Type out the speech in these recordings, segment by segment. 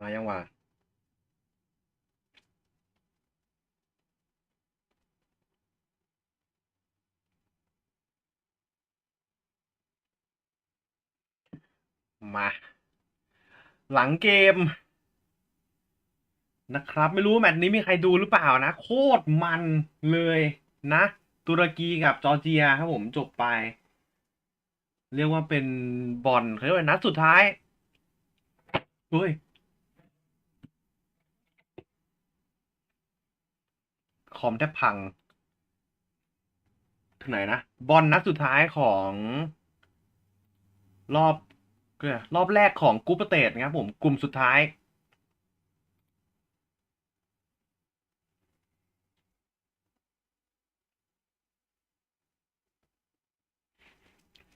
มายังวะมา หลังเกม นะครับ ไม่รู้แมตช์นี้มีใครดูหรือเปล่านะ โคตรมันเลยนะ ตุรกีกับจอร์เจียครับผมจบไป เรียกว่าเป็นบอลเขาเรียกว่านัดสุดท้ายเฮ้ย คอมแทบพังถึงไหนนะ บอลนัดสุดท้ายของ รอบเรียกอะไรรอบแรกของกรุ๊ปสเตจนะครับผมกลุ่มสุดท้าย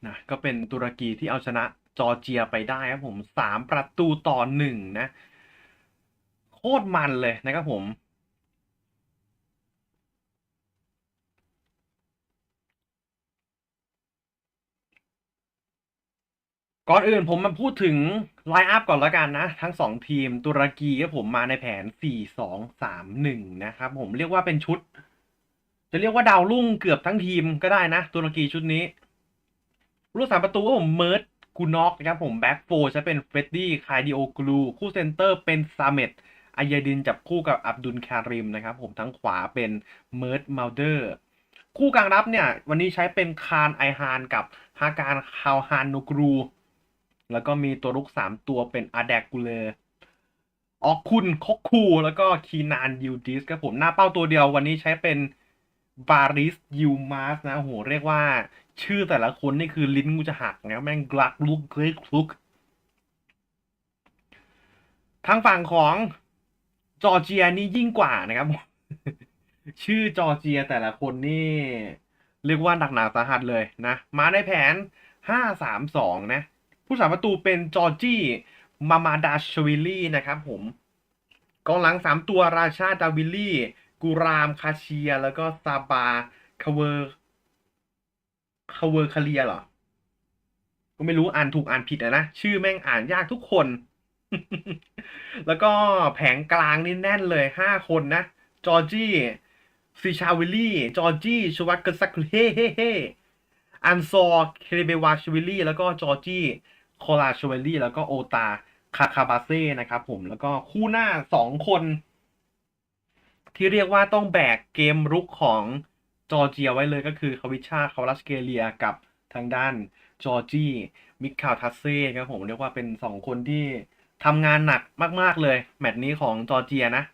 นะก็เป็นตุรกีที่เอาชนะจอร์เจียไปได้ครับผมสามประตูต่อหนึ่งนะ โคตรมันเลยนะครับผม ก่อนอื่นผมมาพูดถึงไลน์อัพก่อนแล้วกันนะ ทั้งสองทีมตุรกีครับผมมาในแผน 4-2-3-1 นะครับ ผมเรียกว่าเป็นชุด จะเรียกว่าดาวรุ่งเกือบทั้งทีมก็ได้นะ ตุรกีชุดนี้ผู้รักษาประตูก็ผมเมิร์ดกูน็อกนะครับผมแบ็กโฟจะเป็นเฟรดดี้คายดิโอกลู คู่เซนเตอร์เป็นซาเมตอายดินจับคู่กับอับดุลคาริมนะครับผมทั้งขวาเป็นเมิร์ดมาลเดอร์คู่กลางรับเนี่ย วันนี้ใช้เป็นคารไอฮานกับฮาการคาวฮานโนกรู แล้วก็มีตัวลุกสามตัวเป็นอาแดกกูเลออกคุณคอกคูแล้วก็คีนานยูดิสครับผมหน้าเป้าตัวเดียววันนี้ใช้เป็นบาริสยูมาสนะโหเรียกว่าชื่อแต่ละคนนี่คือลิ้นกูจะหักนะแม่งกลักลุกเกรกลุกทางฝั่งของจอร์เจียนี่ยิ่งกว่านะครับ ชื่อจอร์เจียแต่ละคนนี่ เรียกว่าหนักหนาสาหัสเลยนะ มาในแผน 5-3-2 นะ ผู้สาประตูเป็นจอร์จี้มามาดาชวิลลี่นะครับผมกองหลัง3ตัวราชาดาวิลลี่กูรามคาเชีย แล้วก็ซาบาคาเวอร์คาเวอร์คาเลียเหรอ ก็ไม่รู้อ่านถูกอ่านผิดอะนะ ชื่อแม่งอ่านยากทุกคน แล้วก็แผงกลางนี่แน่นเลยห้าคนนะ จอร์จี้ซิชาวิลลี่ จอร์จี้ชวัตเกซักเฮ่เฮ่เฮ่อันซอร์เคเรเบวาชวิลลี่ แล้วก็จอร์จี้ โคลาชเวลลี่แล้วก็โอตาคาคาบาเซ่นะครับผมแล้วก็คู่หน้าสองคน ที่เรียกว่าต้องแบกเกมรุกของจอร์เจียไว้เลยก็คือคาวิชาคาลัสเกเลียกับทางด้านจอร์จีมิคาทัสเซ่ครับผมเรียกว่าเป็นสองคนที่ทำงานหนักมาก ๆ เลย แมตช์นี้ของจอร์เจียนะ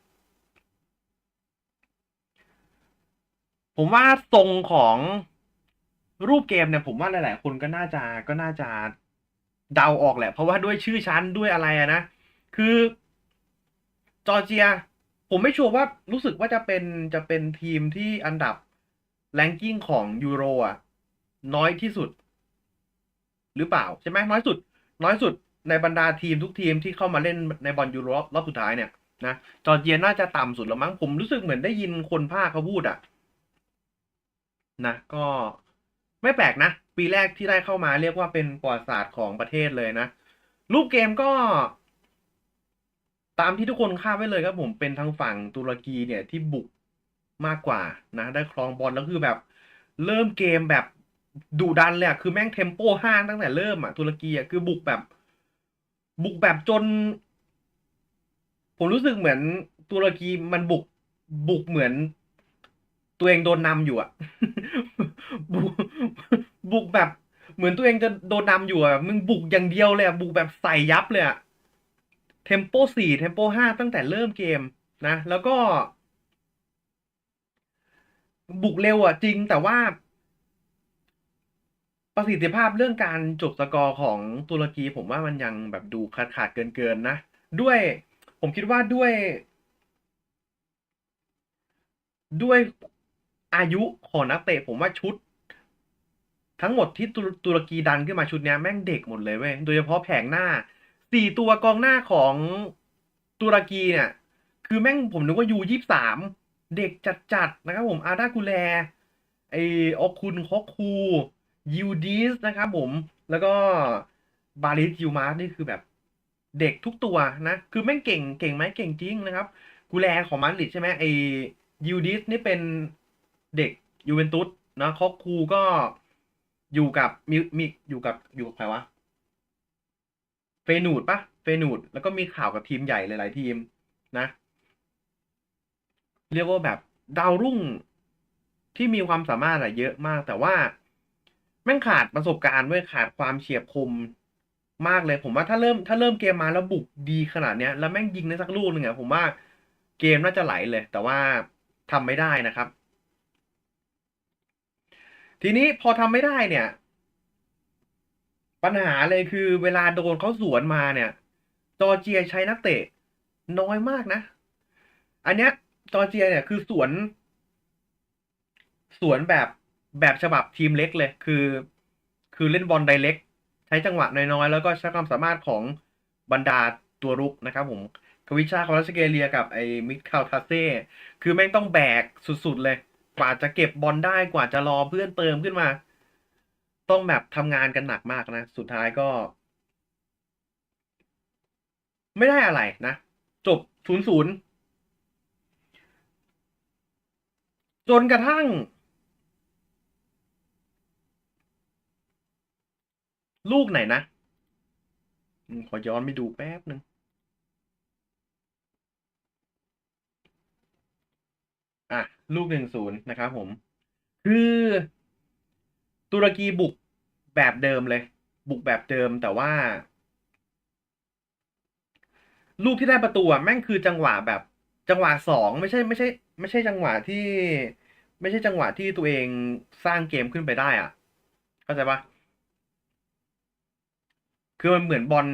ผมว่าทรงของรูปเกมเนี่ยผมว่าหลาย ๆ คนก็น่าจะก็น่าจะ เดาออกแหละ เพราะว่าด้วยชื่อชั้นด้วยอะไรอะนะ คือจอร์เจีย ผมไม่ชัวร์ว่ารู้สึกว่าจะเป็นจะเป็นทีมที่อันดับแรงกิ้งของยูโรอะ น้อยที่สุด หรือเปล่า ใช่ไหมน้อยสุด น้อยสุดในบรรดาทีมทุกทีมที่เข้ามาเล่นในบอลยูโรรอบสุดท้ายเนี่ยนะจอร์เจียน่าจะต่ำสุดแล้วมั้งผมรู้สึกเหมือนได้ยินคนภาคเขาพูดอะนะก็ไม่แปลกนะ ปีแรกที่ได้เข้ามาเรียกว่าเป็นประวัติศาสตร์ของประเทศเลยนะ รูปเกมก็ ตามที่ทุกคนคาดไว้เลยครับผมเป็นทางฝั่งตุรกีเนี่ยที่บุกมากกว่านะ ได้ครองบอลแล้วคือแบบ เริ่มเกมแบบดุดันเลยอะคือแม่งเทมโปห้างตั้งแต่เริ่มอะตุรกีอะคือบุกแบบ บุกแบบจน ผมรู้สึกเหมือนตุรกีมันบุกบุกเหมือนตัวเองโดนนำอยู่อะบุก บุกแบบเหมือนตัวเองจะโดนนำอยู่อะมึงบุกอย่างเดียวเลยอะบุกแบบใส่ยับเลยอะเทมโปสี่เทมโปห้าตั้งแต่เริ่มเกมนะ แล้วก็ บุกเร็วอะจริงแต่ว่า ประสิทธิภาพเรื่องการจบสกอร์ของตุรกี ผมว่ามันยังแบบดูขาดขาดเกินเกินๆนะ ด้วย ผมคิดว่าด้วย ด้วยอายุของนักเตะผมว่าชุด ทั้งหมดที่ตุรกีดันขึ้นมาชุดนี้แม่งเด็กหมดเลยเว้ย โดยเฉพาะแผงหน้าสี่ตัวกองหน้าของตุรกีเนี่ย คือแม่งผมนึกว่ายูยี่สามเด็กจัดๆนะครับผมอาดากูแลไอออคุณฮอกคูยูดิสนะครับผมแล้วก็บาริสยูมาสนี่คือแบบเด็กทุกตัวนะ คือแม่งเก่งเก่งไหมเก่งจริงนะครับ กูแลของมาดริดใช่ไหมไอยูดิสนี่เป็นเด็กยูเวนตุสนะคอกคูก็ อยู่กับมีมีอยู่กับอยู่กับใครวะเฟนูดปะเฟนูดแล้วก็มีข่าวกับทีมใหญ่หลายๆทีมนะ เรียกว่าแบบดาวรุ่งที่มีความสามารถอะเยอะมาก แต่ว่าแม่งขาดประสบการณ์ด้วยขาดความเฉียบคมมากเลย ผมว่าถ้าเริ่มถ้าเริ่มเกมมาแล้วบุกดีขนาดเนี้ย แล้วแม่งยิงในสักลูกหนึ่งอะผมว่าเกมน่าจะไหลเลย แต่ว่าทำไม่ได้นะครับ ทีนี้พอทำไม่ได้เนี่ย ปัญหาเลยคือเวลาโดนเขาสวนมาเนี่ย จอร์เจียใช้นักเตะ น้อยมากนะ อันเนี้ย จอร์เจียเนี่ยคือสวน สวนแบบแบบฉบับทีมเล็กเลย คือ คือเล่นบอลไดเล็ก ใช้จังหวะน้อยๆ แล้วก็ใช้ความสามารถของบรรดาตัวรุกนะครับผมควิชาคอรัสเกเลียกับไอ้มิคาลทาเซ่คือแม่งต้องแบกสุดๆเลย กว่าจะเก็บบอลได้กว่าจะรอเพื่อนเติมขึ้นมา ต้องแบบทำงานกันหนักมากนะ สุดท้ายก็ ไม่ได้อะไรนะ จบศูนย์ศูนย์จนกระทั่ง ลูกไหนนะขอย้อนไปดูแป๊บหนึ่งอะ ลูกหนึ่งศูนย์นะครับผม คือตุรกีบุกแบบเดิมเลย บุกแบบเดิมแต่ว่า ลูกที่ได้ประตูอะแม่งคือจังหวะแบบ จังหวะสองไม่ใช่ไม่ใช่ ไม่ใช่จังหวะที่ ไม่ใช่จังหวะที่ตัวเองสร้างเกมขึ้นไปได้อะเข้าใจปะคือมันเหมือนบอล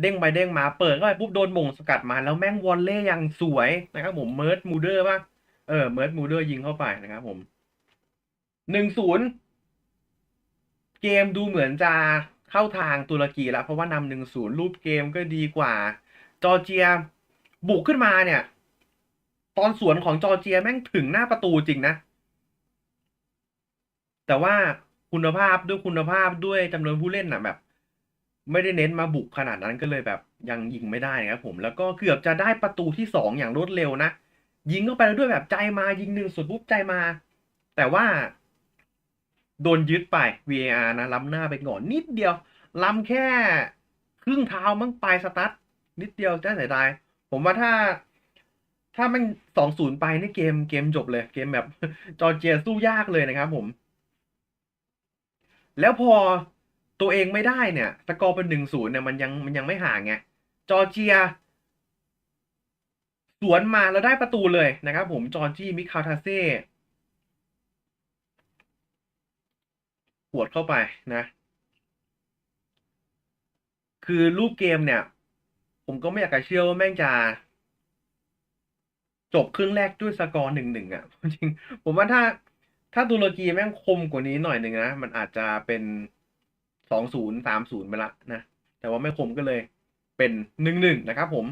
เด้งไปเด้งมาเปิดเข้าไปปุ๊บโดนมงสกัดมาแล้วแม่งวอลเล่อย่างสวยนะครับผมเมิร์ดมูเดอร์ป่ะ เออเมิร์ดมูเดอร์ยิงเข้าไปนะครับผมหนึ่งศูนย์เกมดูเหมือนจะเข้าทางตุรกีแล้วเพราะว่านำหนึ่งศูนย์รูปเกมก็ดีกว่า จอร์เจียบุกขึ้นมาเนี่ย ตอนสวนของจอร์เจียแม่งถึงหน้าประตูจริงนะ แต่ว่าคุณภาพด้วยคุณภาพด้วยจำนวนผู้เล่นน่ะแบบ ไม่ได้เน้นมาบุกขนาดนั้นก็เลยแบบยังยิงไม่ได้นะครับผมแล้วก็เกือบจะได้ประตูที่สองอย่างรวดเร็วนะ ยิงเข้าไปแล้วด้วยแบบใจมายิงหนึ่งสุดปุ๊บใจมา แต่ว่า โดนยึดไป VAR นะล้ำหน้าไปก่อนนิดเดียว ล้ำแค่ครึ่งเท้ามั้งปลายสตาร์ทนิดเดียวน่าเสียดายผมว่าถ้า ถ้ามันสองศูนย์ไปนี่เกมเกมจบเลย เกมแบบจอร์เจียสู้ยากเลยนะครับผม แล้วพอตัวเองไม่ได้เนี่ยสกอร์เป็นหนึ่งศูนย์เนี่ยมันยังมันยังไม่ห่างไงจอร์เจีย วนมาแล้วได้ประตูเลยนะครับผมจอร์จี้มิคาทาเซ่ปวดเข้าไปนะ คือรูปเกมเนี่ย ผมก็ไม่อยากจะเชื่อว่าแม่งจะจบครึ่งแรกด้วยสกอร์หนึ่งหนึ่งอะจริงผมว่าถ้าถ้าตุรกีแม่งคมกว่านี้หน่อยหนึ่งนะ มันอาจจะเป็นสองศูนย์สามศูนย์ไปละนะ แต่ว่าไม่คมก็เลยเป็นหนึ่งหนึ่งนะครับผม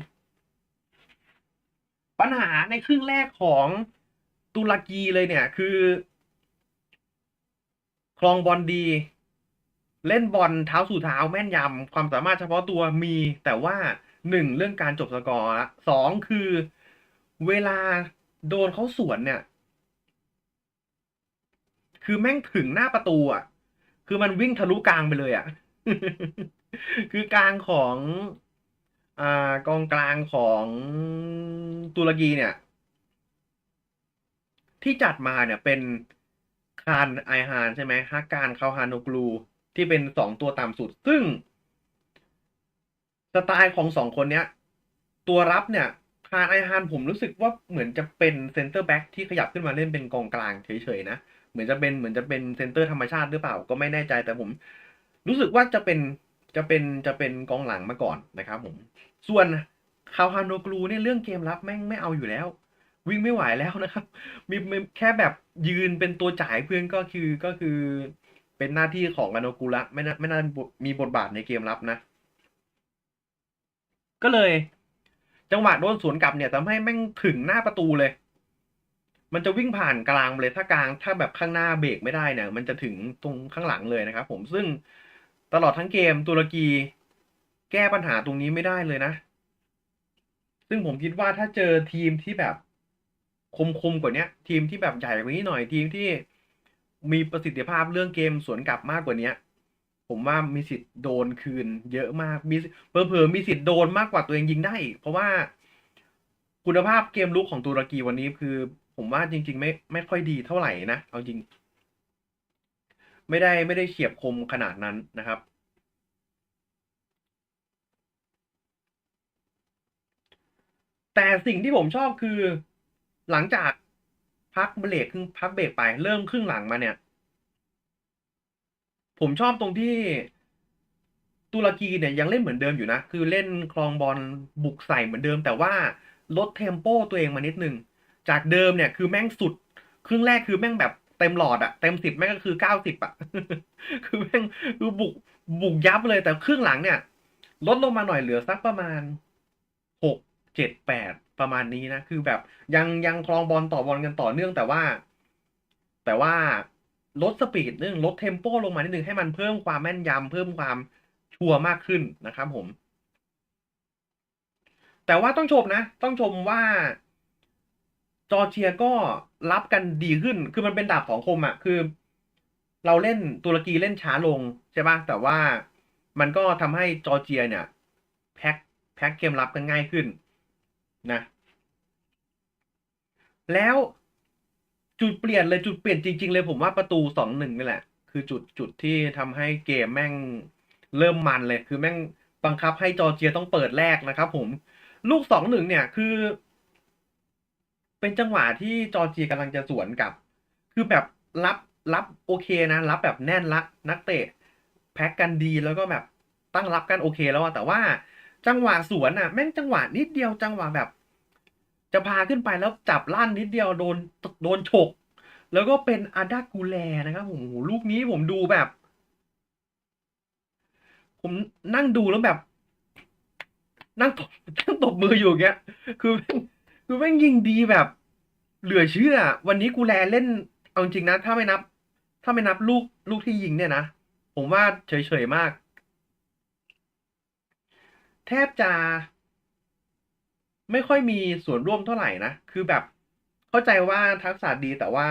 ปัญหาในครึ่งแรกของตุรกีเลยเนี่ยคือครองบอลดี เล่นบอลเท้าสู่เท้าแม่นยำความสามารถเฉพาะตัวมี แต่ว่าหนึ่งเรื่องการจบสกอร์ละสองคือเวลาโดนเขาสวนเนี่ย คือแม่งถึงหน้าประตูอะ คือมันวิ่งทะลุกลางไปเลยอะ คือกลางของ อ่ากองกลางของตุรกีเนี่ย ที่จัดมาเนี่ยเป็นคารไอฮานใช่ไหมฮักการคาฮานโนกลู ที่เป็นสองตัวต่ำสุด ซึ่ง สไตล์ของสองคนเนี้ย ตัวรับเนี่ยคารไอฮานผมรู้สึกว่าเหมือนจะเป็นเซนเตอร์แบ็กที่ขยับขึ้นมาเล่นเป็นกองกลางเฉยๆนะ เหมือนจะเป็นเหมือนจะเป็นเซนเตอร์ธรรมชาติหรือเปล่าก็ไม่แน่ใจแต่ผม รู้สึกว่าจะเป็นจะเป็นจะเป็นกองหลังมาก่อนนะครับผม ส่วนคาวฮานโนกลูเนี่ยเรื่องเกมรับแม่งไม่เอาอยู่แล้ว วิ่งไม่ไหวแล้วนะครับ มีแค่แบบยืนเป็นตัวจ่ายเพื่อนก็คือก็คือเป็นหน้าที่ของอโนกุระไม่น่าไม่น่ามีบทบาทในเกมรับนะ ก็เลย จังหวะโดนสวนกลับเนี่ยทำให้แม่งถึงหน้าประตูเลย มันจะวิ่งผ่านกลางเลยถ้ากลางถ้าแบบข้างหน้าเบรกไม่ได้เนี่ยมันจะถึงตรงข้างหลังเลยนะครับ ผมซึ่งตลอดทั้งเกมตุรกี แก้ปัญหาตรงนี้ไม่ได้เลยนะ ซึ่งผมคิดว่าถ้าเจอทีมที่แบบคมๆกว่านี้ทีมที่แบบใหญ่กว่านี้หน่อยทีมที่มีประสิทธิภาพเรื่องเกมสวนกลับมากกว่านี้ผมว่ามีสิทธิ์โดนคืน เยอะมากมีเผลอๆมีสิทธิ์โดนมากกว่าตัวเองยิงได้อีกเพราะว่าคุณภาพเกมลุกของตุรกีวันนี้คือ ผมว่าจริง ๆ ไม่ไม่ค่อยดีเท่าไหร่นะเอาจริง ไม่ได้ไม่ได้เฉียบคมขนาดนั้นนะครับ แต่สิ่งที่ผมชอบคือ หลังจากพักเบรกครึ่งพักเบรกไปเริ่มครึ่งหลังมาเนี่ย ผมชอบตรงที่ตุรกีเนี่ยยังเล่นเหมือนเดิมอยู่นะ คือเล่นคลองบอลบุกใส่เหมือนเดิม แต่ว่าลดเทมโปตัวเองมานิดนึง จากเดิมเนี่ยคือแม่งสุด ครึ่งแรกคือแม่งแบบเต็มหลอดอะเต็มสิบแม่งก็คือเก้าสิบอะคือแม่งคือบุกบุกยับเลยแต่ครึ่งหลังเนี่ย ลดลงมาหน่อยเหลือสักประมาณ เจ็ดแปดประมาณนี้นะ คือแบบยังยังคลองบอลต่อบอลกันต่อเนื่องแต่ว่า แต่ว่าลดสปีดนึงลดเทมโปลงมานิดนึงให้มันเพิ่มความแม่นยำเพิ่มความชัวร์มากขึ้นนะครับผม แต่ว่าต้องชมนะ ต้องชมว่า จอร์เจียก็รับกันดีขึ้น คือมันเป็นดาบสองคมอะ่ะ คือ เราเล่นตุรกีเล่นช้าลงใช่ปะแต่ว่ามันก็ทำให้จอร์เจียเนี่ย แพ็คแพ็คเกมรับกันง่ายขึ้น นะ แล้วจุดเปลี่ยนเลยจุดเปลี่ยนจริง ๆ เลยผมว่าประตูสองหนึ่งนี่แหละ คือจุดจุดที่ทำให้เกมแม่งเริ่มมันเลย คือแม่งบังคับให้จอร์เจียต้องเปิดแรกนะครับ ผม ลูกสองหนึ่งเนี่ยคือ เป็นจังหวะที่จอร์เจียกำลังจะสวนกลับ คือแบบรับรับโอเคนะ รับแบบแน่นละนักเตะ แพ็กกันดีแล้วก็แบบตั้งรับกันโอเคแล้วอะแต่ว่า จังหวะสวนอะแม่งจังหวะนิดเดียวจังหวะแบบ จะพาขึ้นไปแล้วจับลั่นนิดเดียวโดนโดนฉก แล้วก็เป็นอาดากูแลนะครับผมโอ้โหลูกนี้ผมดูแบบ ผมนั่งดูแล้วแบบ นั่งตบนั่งตบมืออยู่อย่างเงี้ย คือคือแม่งยิงดีแบบ เหลือเชื่อ วันนี้กูแลเล่นเอาจริงนะถ้าไม่นับ ถ้าไม่นับลูกลูกที่ยิงเนี่ยนะผมว่าเฉยๆมาก แทบจะ ไม่ค่อยมีส่วนร่วมเท่าไหร่นะ คือแบบเข้าใจว่าทักษะดีแต่ว่า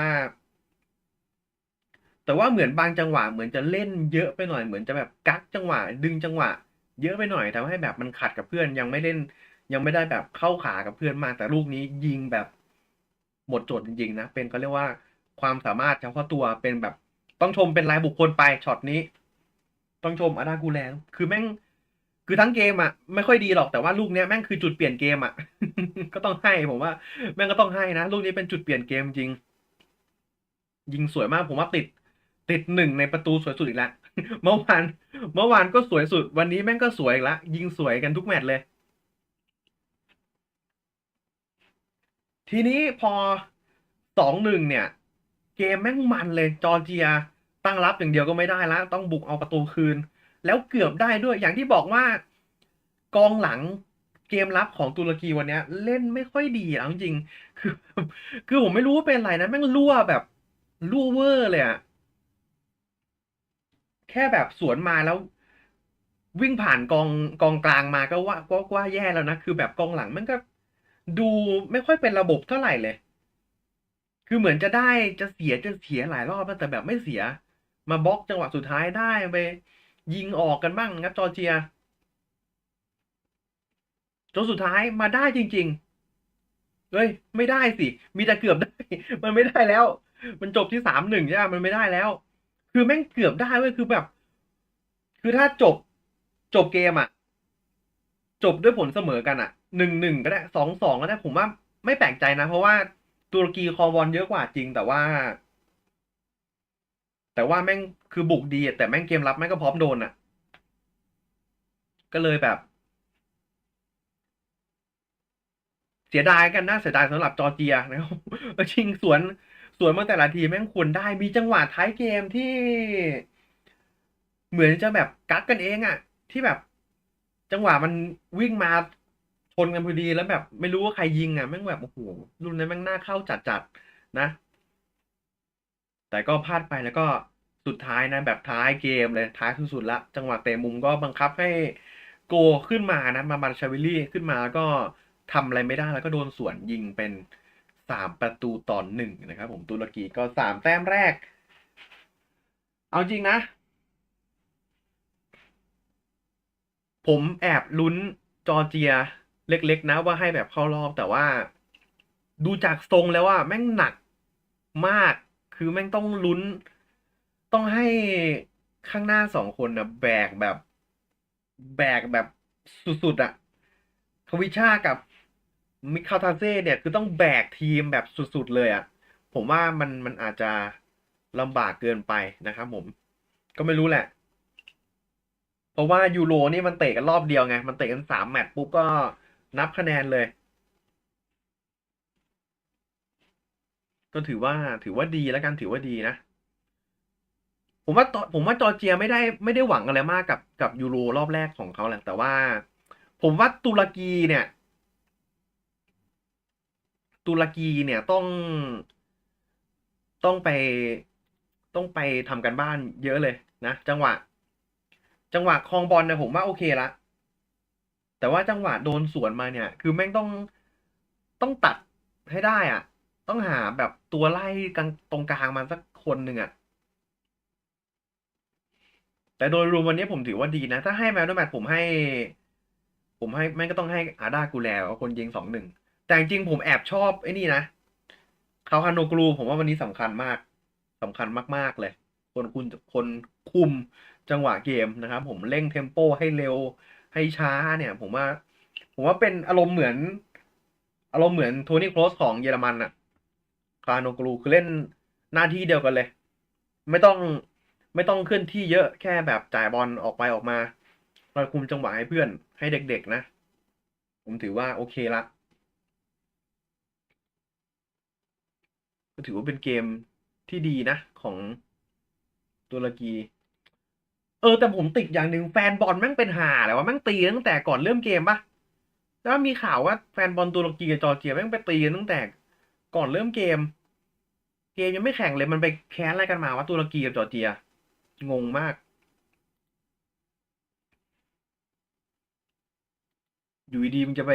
แต่ว่าเหมือนบางจังหวะเหมือนจะเล่นเยอะไปหน่อยเหมือนจะแบบกักจังหวะ ดึงจังหวะ เยอะไปหน่อยทำให้แบบมันขัดกับเพื่อนยังไม่เล่น ยังไม่ได้แบบเข้าขากับเพื่อนมากแต่ลูกนี้ยิงแบบหมดโจทย์จริงๆนะเป็นเขาเรียกว่าความสามารถเฉพาะตัวเป็นแบบต้องชมเป็นรายบุคคลไปช็อตนี้ ต้องชมอาดากูแลคือแม่ง คือทั้งเกมอะไม่ค่อยดีหรอกแต่ว่าลูกเนี้ยแม่งคือจุดเปลี่ยนเกมอะ ก็ต้องให้ผมว่า แม่งก็ต้องให้นะลูกนี้เป็นจุดเปลี่ยนเกมจริง ยิงสวยมากผมว่าติด ติดหนึ่งในประตูสวยสุดอีกแล้วเมื่อวานเมื่อวานก็สวยสุด วันนี้แม่งก็สวยอีกแล้วยิงสวยกันทุกแมตช์เลย ทีนี้พอสองหนึ่งเนี่ย เกมแม่งมันเลยจอร์เจียตั้งรับอย่างเดียวก็ไม่ได้แล้วต้องบุกเอาประตูคืน แล้วเกือบได้ด้วยอย่างที่บอกว่ากองหลังเกมรับของตุรกีวันนี้เล่นไม่ค่อยดีเอาจริงคือคือผมไม่รู้ว่าเป็นอะไรนะแม่งรั่วแบบรั่วเวอร์เลยอะแค่แบบสวนมาแล้ว วิ่งผ่านกองกองกลางมาก็ว่าก็ว่าแย่แล้วนะคือแบบกองหลังมันก็ดูไม่ค่อยเป็นระบบเท่าไหร่เลย คือเหมือนจะได้จะเสียจะเสียหลายรอบแต่แบบไม่เสีย มาบล็อกจังหวะสุดท้ายได้ไป ยิงออกกันบ้างครับจอร์เจียจนสุดท้ายมาได้จริง ๆ เฮ้ย ไม่ได้สิ มีแต่เกือบได้ มันไม่ได้แล้ว มันจบที่สามหนึ่งใช่ไหมมันไม่ได้แล้ว คือแม่งเกือบได้เว้ย คือแบบ คือถ้าจบ จบเกมอะจบด้วยผลเสมอกันอะหนึ่งหนึ่งก็ได้สองสองก็ได้ ผมว่าไม่แปลกใจนะ เพราะว่าตุรกีคอร์บอลเยอะกว่าจริง แต่ว่า แต่ว่าแม่งคือบุกดีแต่แม่งเกมรับแม่งก็พร้อมโดนอะ ก็เลยแบบ เสียดายกันนะเสียดายสำหรับจอร์เจียนะครับจริงสวนสวนมาแต่ละทีแม่งควรได้มีจังหวะท้ายเกมที่ เหมือนจะแบบกักกันเองอะที่แบบ จังหวะมันวิ่งมาชนกันพอดีแล้วแบบ ไม่รู้ว่าใครยิงอะแม่งแบบโอ้โหรุ่นนั้นแม่งน่าเข้าจัดๆนะ แต่ก็พลาดไปแล้วก็สุดท้ายนะแบบท้ายเกมเลยท้ายสุดๆละ จังหวะเตะมุมก็บังคับให้โกขึ้นมานะมามาชาวิลี่ขึ้นมาแล้วก็ทำอะไรไม่ได้แล้วก็โดนสวนยิงเป็นสามประตูต่อหนึ่งนะครับ ผมตุรกีก็สามแต้มแรก เอาจริงนะ ผมแอบลุ้นจอร์เจียเล็กๆนะว่าให้แบบเข้ารอบแต่ว่า ดูจากทรงแล้วว่าแม่งหนักมาก คือแม่งต้องลุ้น ต้องให้ข้างหน้าสองคนนะแบกแบบ แบกแบบสุดๆอะทวิชากับมิคาทาเซ่เนี่ย คือต้องแบกทีมแบบสุดๆเลยอะผมว่ามันมันอาจจะลำบากเกินไปนะครับผม ก็ไม่รู้แหละ เพราะว่ายูโรนี่มันเตะกันรอบเดียวไง มันเตะกันสามแมตช์ปุ๊บก็นับคะแนนเลย ก็ถือว่าถือว่าดีแล้วกันถือว่าดีนะ ผมว่าตผมว่าจอร์เจียไม่ได้ไม่ได้หวังอะไรมากกับกับยูโรรอบแรกของเขาแหละแต่ว่า ผมว่าตุรกีเนี่ย ตุรกีเนี่ยต้องต้องไปต้องไปทำกันบ้านเยอะเลยนะจังหวะ จังหวะคองบอลเนี่ยผมว่าโอเคละแต่ว่าจังหวะโดนสวนมาเนี่ย คือแม่งต้องต้องตัดให้ได้อะ ต้องหาแบบตัวไล่กลางตรงกลางมาสักคนหนึ่งอะแต่โดยรวมวันนี้ผมถือว่าดีนะ ถ้าให้แมนด์แมตผมให้ ผมให้แม่งก็ต้องให้อาดากูแลคนยิงสองหนึ่ง แต่จริงผมแอบชอบไอ้นี่นะคาฮานโนกรูผมว่าวันนี้สำคัญมากสำคัญมาก ๆ เลย คนคุณคนคุมจังหวะเกมนะครับ ผมเร่งเทมโปให้เร็วให้ช้าเนี่ย ผมว่า ผมว่าเป็นอารมณ์เหมือน อารมณ์เหมือนโทนี่โครสของเยอรมันอะ คาฮานโนกรูคือเล่นหน้าที่เดียวกันเลย ไม่ต้องไม่ต้องเคลื่อนที่เยอะแค่แบบจ่ายบอลออกไปออกมาคอยคุมจังหวะให้เพื่อนให้เด็กๆนะ ผมถือว่าโอเคละก็ถือว่าเป็นเกมที่ดีนะ ของตุรกี เออ แต่ผมติดอย่างหนึ่งแฟนบอลแม่งเป็นห่าเลยว่าแม่งตีตั้งแต่ก่อนเริ่มเกมปะแล้วมีข่าวว่าแฟนบอลตุรกีกับจอร์เจียแม่งไปตีกันตั้งแต่ ก่อนเริ่มเกม เกมยังไม่แข่งเลยมันไปแค้นอะไรกันมาว่าตุรกีกับจอร์เจีย งงมาก อยู่ดีมึงจะไป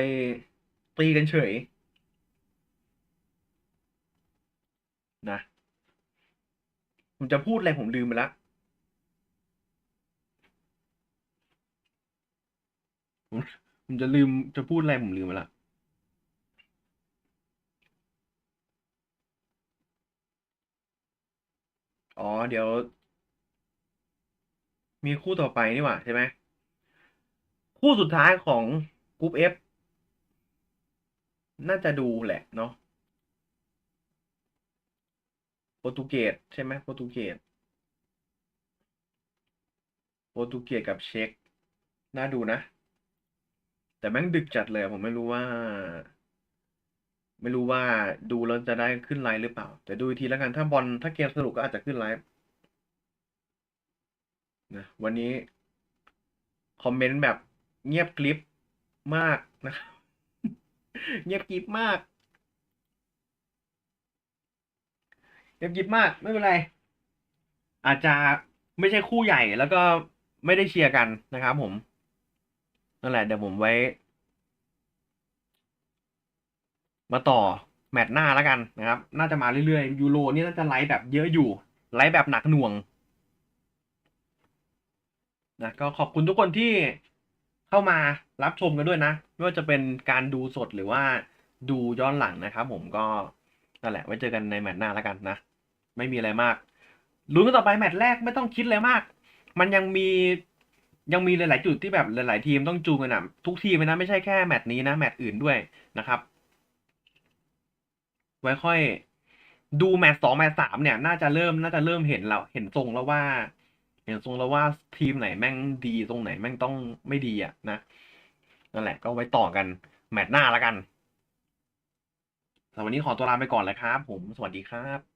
ตีกันเฉย นะผมจะพูดอะไรผมลืมไปแล้วผมผมจะลืมจะพูดอะไรผมลืมไปละ อ๋อ เดี๋ยว มีคู่ต่อไปนี่หว่าใช่ไหม คู่สุดท้ายของกรุ๊ป F น่าจะดูแหละเนาะโปรตุเกสใช่ไหมโปรตุเกสโปรตุเกสกับเช็กน่าดูนะ แต่แม่งดึกจัดเลยผมไม่รู้ว่า ไม่รู้ว่าดูแล้วจะได้ขึ้นไลฟ์หรือเปล่า แต่ดูอีกทีแล้วกันถ้าบอลถ้าเกมสนุกก็อาจจะขึ้นไลฟ์นะวันนี้ คอมเมนต์แบบเงียบกริบมากนะครับเงียบกริบมากเงียบกริบมากไม่เป็นไร อาจจะไม่ใช่คู่ใหญ่แล้วก็ไม่ได้เชียร์กันนะครับผมนั่นแหละเดี๋ยวผมไว้ มาต่อแมตช์หน้าแล้วกันนะครับ น่าจะมาเรื่อยๆ ยูโรนี่น่าจะไลฟ์แบบเยอะอยู่ ไลฟ์แบบหนักหน่วงนะก็ขอบคุณทุกคนที่เข้ามารับชมกันด้วยนะ ไม่ว่าจะเป็นการดูสดหรือว่าดูย้อนหลังนะครับ ผมก็นั่นแหละไว้เจอกันในแมตช์หน้าแล้วกันนะ ไม่มีอะไรมากลุ้นกันต่อไปแมตช์แรกไม่ต้องคิดอะไรมาก มันยังมียังมีหลาย ๆ จุดที่แบบหลาย ๆ ทีมต้องจูงกันนะทุกทีมนะไม่ใช่แค่แมตช์นี้นะแมตช์อื่นด้วยนะครับ ไว้ค่อย ดูแมตช์สองแมตช์สามเนี่ย น่าจะเริ่มน่าจะเริ่มเห็นแล้วเห็นทรงแล้วว่า เห็นทรงแล้วว่าทีมไหนแม่งดีตรงไหนแม่งต้องไม่ดีอะนะนั่นแหละก็ไว้ต่อกันแมตช์หน้าแล้วกันสำหรับวันนี้ขอตัวลาไปก่อนเลยครับ ผมสวัสดีครับ